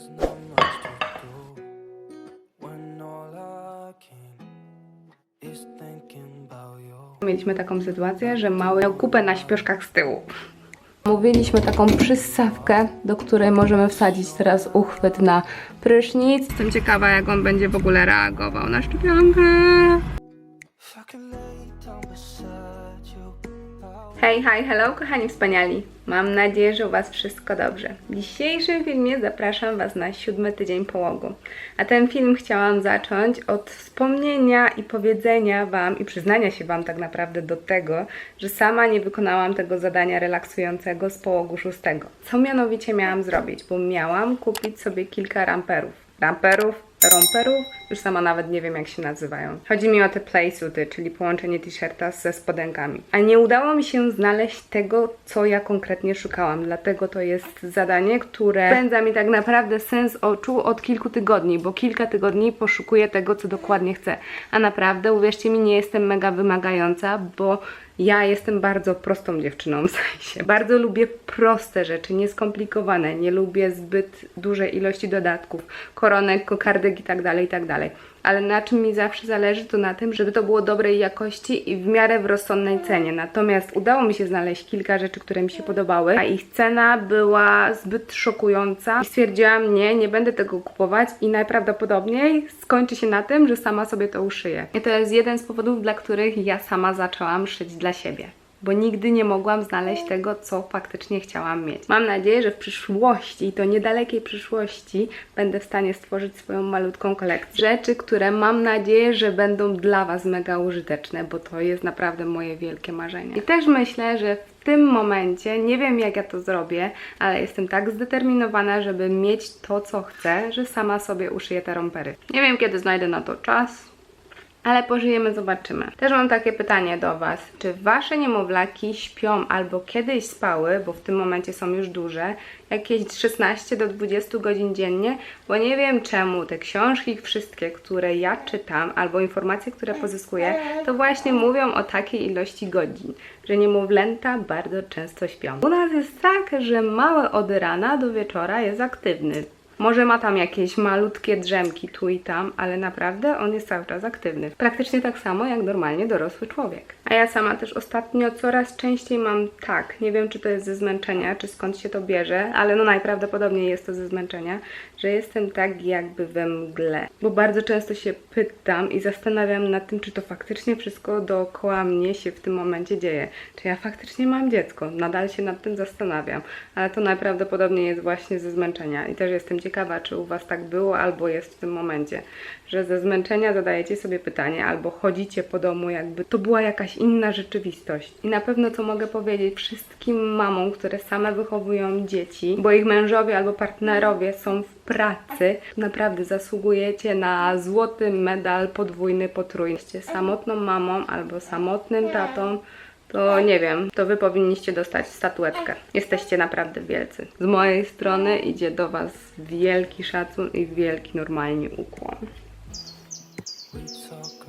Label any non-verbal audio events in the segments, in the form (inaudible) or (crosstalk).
there's not much to do when all I can is thinking about you. Mieliśmy taką sytuację, że mały miał kupę na śpioszkach z tyłu. Mówiliśmy taką przyssawkę, do której możemy wsadzić teraz uchwyt na prysznic. Jestem ciekawa, jak on będzie w ogóle reagował na szczepionkę. Hej, hej, hello, kochani wspaniali. Mam nadzieję, że u Was wszystko dobrze. W dzisiejszym filmie zapraszam Was na siódmy tydzień połogu. A ten film chciałam zacząć od wspomnienia i powiedzenia Wam i przyznania się Wam tak naprawdę do tego, że sama nie wykonałam tego zadania relaksującego z połogu szóstego. Co mianowicie miałam zrobić? Bo miałam kupić sobie kilka ramperów. Ramperów, romperów, już sama nawet nie wiem jak się nazywają. Chodzi mi o te playsuity, czyli połączenie t-shirta ze spodenkami. A nie udało mi się znaleźć tego, co ja konkretnie szukałam, dlatego to jest zadanie, które spędza mi tak naprawdę sens oczu od kilku tygodni, bo kilka tygodni poszukuję tego, co dokładnie chcę. A naprawdę, uwierzcie mi, nie jestem mega wymagająca, bo ja jestem bardzo prostą dziewczyną, (laughs) w sensie. Bardzo lubię proste rzeczy, nieskomplikowane. Nie lubię zbyt dużej ilości dodatków, koronek, kokardek i tak dalej, i tak dalej. Ale na czym mi zawsze zależy, to na tym, żeby to było dobrej jakości i w miarę w rozsądnej cenie. Natomiast udało mi się znaleźć kilka rzeczy, które mi się podobały, a ich cena była zbyt szokująca i stwierdziłam, nie, nie będę tego kupować i najprawdopodobniej skończy się na tym, że sama sobie to uszyję. I to jest jeden z powodów, dla których ja sama zaczęłam szyć dla siebie bo nigdy nie mogłam znaleźć tego, co faktycznie chciałam mieć. Mam nadzieję, że w przyszłości, to niedalekiej przyszłości, będę w stanie stworzyć swoją malutką kolekcję rzeczy, które mam nadzieję, że będą dla Was mega użyteczne, bo to jest naprawdę moje wielkie marzenie. I też myślę, że w tym momencie, nie wiem jak ja to zrobię, ale jestem tak zdeterminowana, żeby mieć to, co chcę, że sama sobie uszyję te rompery. Nie wiem, kiedy znajdę na to czas, ale pożyjemy, zobaczymy. Też mam takie pytanie do Was. Czy Wasze niemowlaki śpią albo kiedyś spały, bo w tym momencie są już duże, jakieś 16 do 20 godzin dziennie? Bo nie wiem czemu te książki wszystkie, które ja czytam, albo informacje, które pozyskuję, to właśnie mówią o takiej ilości godzin, że niemowlęta bardzo często śpią. U nas jest tak, że mały od rana do wieczora jest aktywny. Może ma tam jakieś malutkie drzemki tu i tam, ale naprawdę on jest cały czas aktywny. Praktycznie tak samo jak normalnie dorosły człowiek. A ja sama też ostatnio coraz częściej mam tak, nie wiem czy to jest ze zmęczenia, czy skąd się to bierze, ale no najprawdopodobniej jest to ze zmęczenia, że jestem tak jakby we mgle. Bo bardzo często się pytam i zastanawiam nad tym, czy to faktycznie wszystko dookoła mnie się w tym momencie dzieje. Czy ja faktycznie mam dziecko? Nadal się nad tym zastanawiam, ale to najprawdopodobniej jest właśnie ze zmęczenia. I też jestem ciekawa, czy u Was tak było albo jest w tym momencie, że ze zmęczenia zadajecie sobie pytanie albo chodzicie po domu, jakby to była jakaś inna rzeczywistość. I na pewno co mogę powiedzieć wszystkim mamom, które same wychowują dzieci, bo ich mężowie albo partnerowie są w pracy, naprawdę zasługujecie na złoty medal podwójny, potrójny. Jesteście samotną mamą albo samotnym tatą, to nie wiem, to wy powinniście dostać statuetkę. Jesteście naprawdę wielcy. Z mojej strony idzie do was wielki szacun i wielki normalnie ukłon. We talk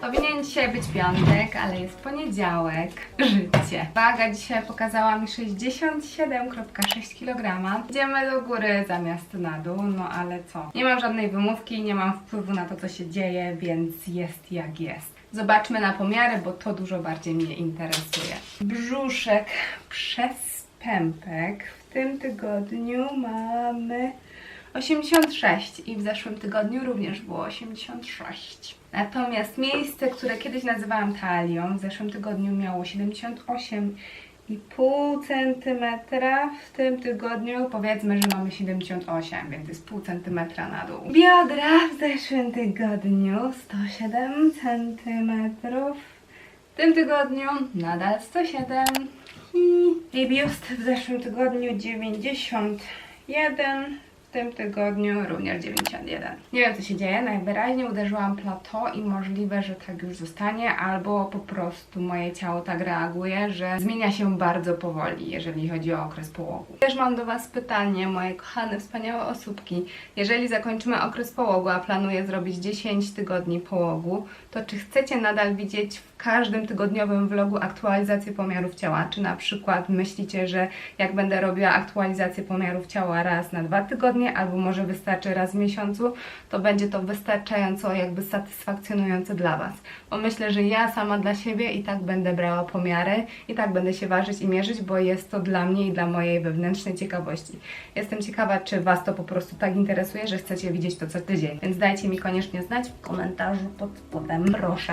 Powinien dzisiaj być piątek, ale jest poniedziałek. Życie. Waga dzisiaj pokazała mi 67,6 kg. Idziemy do góry zamiast na dół, no ale co? Nie mam żadnej wymówki, nie mam wpływu na to, co się dzieje, więc jest jak jest. Zobaczmy na pomiary, bo to dużo bardziej mnie interesuje. Brzuszek przez pępek. W tym tygodniu mamy 86 i w zeszłym tygodniu również było 86. Natomiast miejsce, które kiedyś nazywałam talią, w zeszłym tygodniu miało 78,5 cm. W tym tygodniu powiedzmy, że mamy 78, więc jest pół centymetra na dół. Biodra w zeszłym tygodniu 107 cm. W tym tygodniu nadal 107 i, biust w zeszłym tygodniu 91 w tym tygodniu również 91. Nie wiem co się dzieje, najwyraźniej uderzyłam plateau i możliwe, że tak już zostanie, albo po prostu moje ciało tak reaguje, że zmienia się bardzo powoli, jeżeli chodzi o okres połogu. Też mam do Was pytanie, moje kochane, wspaniałe osóbki. Jeżeli zakończymy okres połogu, a planuję zrobić 10 tygodni połogu, to czy chcecie nadal widzieć w każdym tygodniowym vlogu aktualizację pomiarów ciała? Czy na przykład myślicie, że jak będę robiła aktualizację pomiarów ciała raz na dwa tygodnie, albo może wystarczy raz w miesiącu, to będzie to wystarczająco jakby satysfakcjonujące dla Was. Bo myślę, że ja sama dla siebie i tak będę brała pomiary, i tak będę się ważyć i mierzyć, bo jest to dla mnie i dla mojej wewnętrznej ciekawości. Jestem ciekawa, czy Was to po prostu tak interesuje, że chcecie widzieć to co tydzień. Więc dajcie mi koniecznie znać w komentarzu pod spodem, proszę.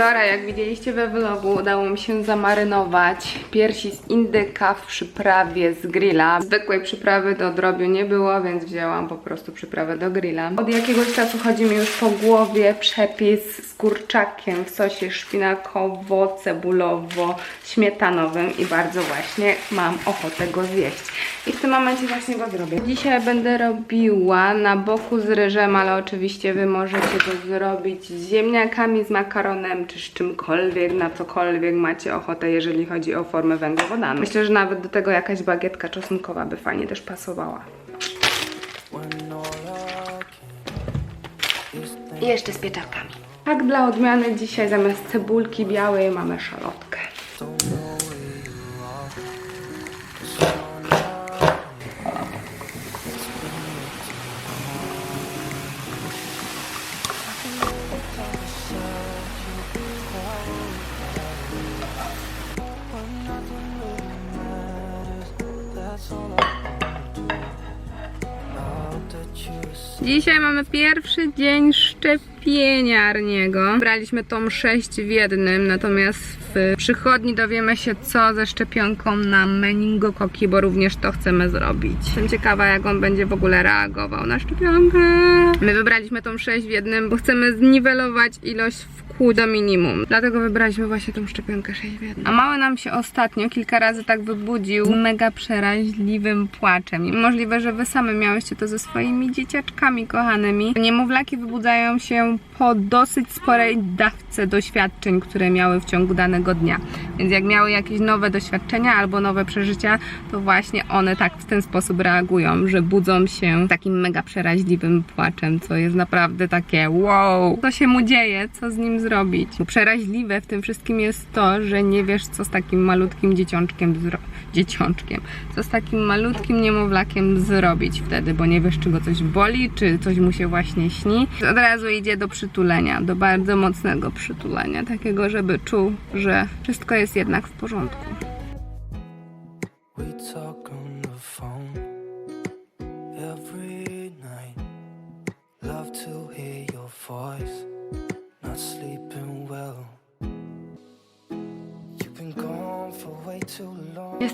Wczoraj, jak widzieliście we vlogu, udało mi się zamarynować piersi z indyka w przyprawie z grilla. Zwykłej przyprawy do drobiu nie było, więc wzięłam po prostu przyprawę do grilla. Od jakiegoś czasu chodzi mi już po głowie przepis z kurczakiem w sosie szpinakowo-cebulowo-śmietanowym i bardzo właśnie mam ochotę go zjeść. I w tym momencie właśnie go zrobię. Dzisiaj będę robiła na boku z ryżem, ale oczywiście Wy możecie to zrobić z ziemniakami, z makaronem, czy z czymkolwiek, na cokolwiek macie ochotę, jeżeli chodzi o formę węglowodaną. Myślę, że nawet do tego jakaś bagietka czosnkowa by fajnie też pasowała. I jeszcze z pieczarkami. Tak dla odmiany dzisiaj zamiast cebulki białej mamy szalotkę. Dzisiaj mamy pierwszy dzień szczepienia Arniego. Braliśmy tom 6 w jednym, natomiast w przychodni dowiemy się co ze szczepionką na meningokoki, bo również to chcemy zrobić. Jestem ciekawa jak on będzie w ogóle reagował na szczepionkę. My wybraliśmy tom 6 w jednym, bo chcemy zniwelować ilość wkład do minimum. Dlatego wybraliśmy właśnie tą szczepionkę 6 w jednym. A mały nam się ostatnio kilka razy tak wybudził z mega przeraźliwym płaczem. I możliwe, że wy same miałyście to ze swoimi dzieciaczkami kochanymi. Niemowlaki wybudzają się po dosyć sporej dawce doświadczeń, które miały w ciągu danego dnia. Więc jak miały jakieś nowe doświadczenia albo nowe przeżycia, to właśnie one tak w ten sposób reagują, że budzą się takim mega przeraźliwym płaczem, co jest naprawdę takie wow, co się mu dzieje, co z nim zrobić. Bo przeraźliwe w tym wszystkim jest to, że nie wiesz, co z takim malutkim dzieciączkiem zrobić. Dzieciączkiem. Co z takim malutkim niemowlakiem zrobić wtedy, bo nie wiesz, czy go coś boli, czy coś mu się właśnie śni. Od razu idzie do przytulenia, do bardzo mocnego przytulenia, takiego, żeby czuł, że wszystko jest jednak w porządku. We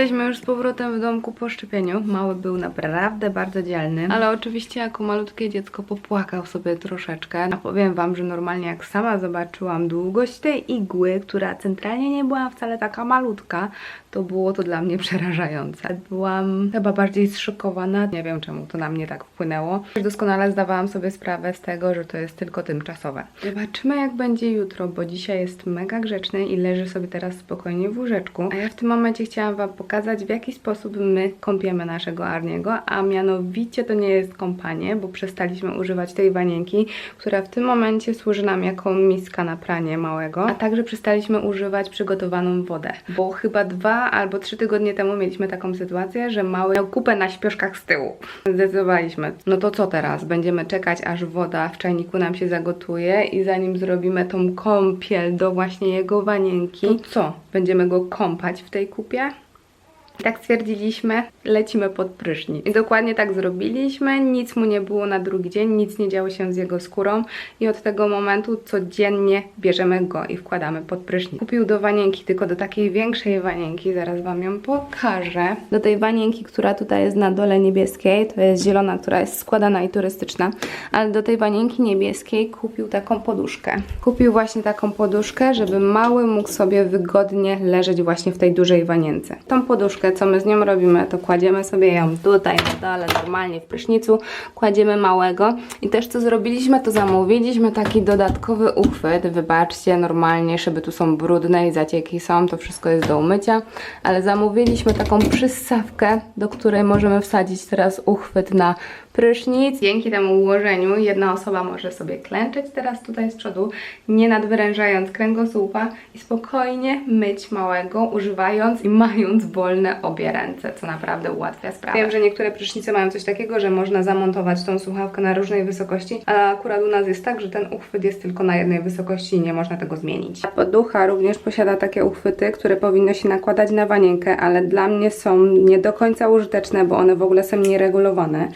Jesteśmy już z powrotem w domku po szczepieniu. Mały był naprawdę bardzo dzielny, ale oczywiście jako malutkie dziecko popłakał sobie troszeczkę. A powiem Wam, że normalnie jak sama zobaczyłam długość tej igły, która centralnie nie była wcale taka malutka, to było to dla mnie przerażające. Byłam chyba bardziej zszokowana. Nie wiem czemu to na mnie tak wpłynęło. Doskonale zdawałam sobie sprawę z tego, że to jest tylko tymczasowe. Zobaczymy jak będzie jutro, bo dzisiaj jest mega grzeczny i leży sobie teraz spokojnie w łóżeczku. A ja w tym momencie chciałam Wam pokazać, w jaki sposób my kąpiemy naszego Arniego, a mianowicie to nie jest kąpanie, bo przestaliśmy używać tej wanienki, która w tym momencie służy nam jako miska na pranie małego, a także przestaliśmy używać przygotowaną wodę, bo chyba dwa albo trzy tygodnie temu mieliśmy taką sytuację, że mały miał kupę na śpioszkach z tyłu. Zdecydowaliśmy, no to co teraz? Będziemy czekać, aż woda w czajniku nam się zagotuje i zanim zrobimy tą kąpiel do właśnie jego wanienki, to co? Będziemy go kąpać w tej kupie? I tak stwierdziliśmy, lecimy pod prysznic. I dokładnie tak zrobiliśmy, nic mu nie było na drugi dzień, nic nie działo się z jego skórą i od tego momentu codziennie bierzemy go i wkładamy pod prysznic. Kupił do wanienki, tylko do takiej większej wanienki, zaraz Wam ją pokażę. Do tej wanienki, która tutaj jest na dole niebieskiej, to jest zielona, która jest składana i turystyczna, ale do tej wanienki niebieskiej kupił taką poduszkę. Kupił właśnie taką poduszkę, żeby mały mógł sobie wygodnie leżeć właśnie w tej dużej wanience. Tą poduszkę, co my z nią robimy, to kładziemy sobie ją tutaj na dole, normalnie w prysznicu, kładziemy małego. I też co zrobiliśmy, to zamówiliśmy taki dodatkowy uchwyt, wybaczcie, normalnie szyby tu są brudne i zacieki są, to wszystko jest do umycia, ale zamówiliśmy taką przyssawkę, do której możemy wsadzić teraz uchwyt na prysznic. Dzięki temu ułożeniu jedna osoba może sobie klęczeć teraz tutaj z przodu, nie nadwyrężając kręgosłupa i spokojnie myć małego, używając i mając wolne obie ręce, co naprawdę ułatwia sprawę. Wiem, że niektóre prysznice mają coś takiego, że można zamontować tą słuchawkę na różnej wysokości, a akurat u nas jest tak, że ten uchwyt jest tylko na jednej wysokości i nie można tego zmienić. Poducha również posiada takie uchwyty, które powinno się nakładać na wanienkę, ale dla mnie są nie do końca użyteczne, bo one w ogóle są nieregulowane.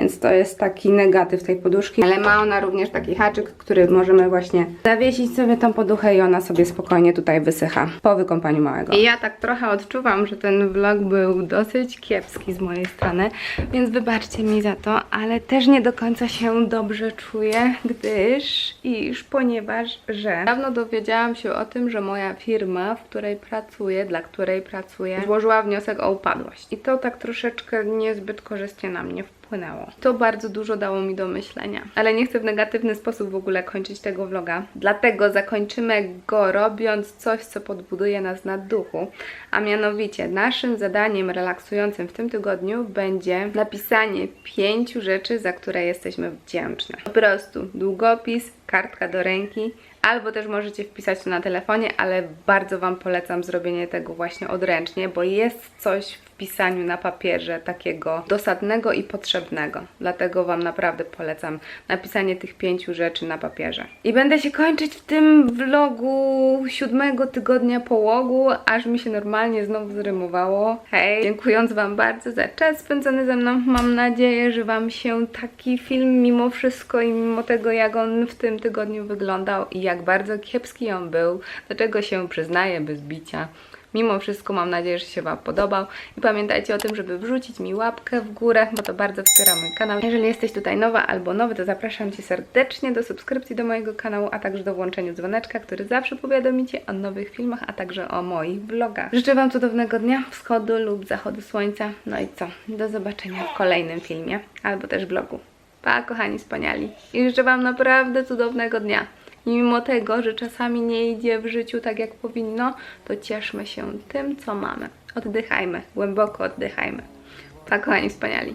Więc to jest taki negatyw tej poduszki. Ale ma ona również taki haczyk, który możemy właśnie zawiesić sobie tą poduchę i ona sobie spokojnie tutaj wysycha po wykąpaniu małego. I ja tak trochę odczuwam, że ten vlog był dosyć kiepski z mojej strony, więc wybaczcie mi za to, ale też nie do końca się dobrze czuję, gdyż iż ponieważ, że dawno dowiedziałam się o tym, że moja firma, w której pracuję, dla której pracuję, złożyła wniosek o upadłość. I to tak troszeczkę niezbyt korzystnie na mnie wpłynęło wpłynęło. To bardzo dużo dało mi do myślenia. Ale nie chcę w negatywny sposób w ogóle kończyć tego vloga. Dlatego zakończymy go robiąc coś, co podbuduje nas na duchu. A mianowicie naszym zadaniem relaksującym w tym tygodniu będzie napisanie pięciu rzeczy, za które jesteśmy wdzięczne. Po prostu długopis, kartka do ręki, albo też możecie wpisać to na telefonie, ale bardzo Wam polecam zrobienie tego właśnie odręcznie, bo jest coś w pisaniu na papierze takiego dosadnego i potrzebnego. Dlatego Wam naprawdę polecam napisanie tych pięciu rzeczy na papierze. I będę się kończyć w tym vlogu siódmego tygodnia połogu, aż mi się normalnie znowu zrymowało. Hej, dziękując Wam bardzo za czas spędzony ze mną. Mam nadzieję, że Wam się taki film mimo wszystko i mimo tego, jak on w tym tygodniu wyglądał i jak bardzo kiepski on był, do czego się przyznaję bez bicia. Mimo wszystko mam nadzieję, że się Wam podobał i pamiętajcie o tym, żeby wrzucić mi łapkę w górę, bo to bardzo wspiera mój kanał. Jeżeli jesteś tutaj nowa albo nowy, to zapraszam Cię serdecznie do subskrypcji do mojego kanału, a także do włączenia dzwoneczka, który zawsze powiadomi Cię o nowych filmach, a także o moich vlogach. Życzę Wam cudownego dnia, wschodu lub zachodu słońca. No i co? Do zobaczenia w kolejnym filmie albo też vlogu. Pa, kochani wspaniali. I życzę Wam naprawdę cudownego dnia. I mimo tego, że czasami nie idzie w życiu tak jak powinno, to cieszmy się tym, co mamy. Oddychajmy, głęboko oddychajmy. Pa, kochani wspaniali.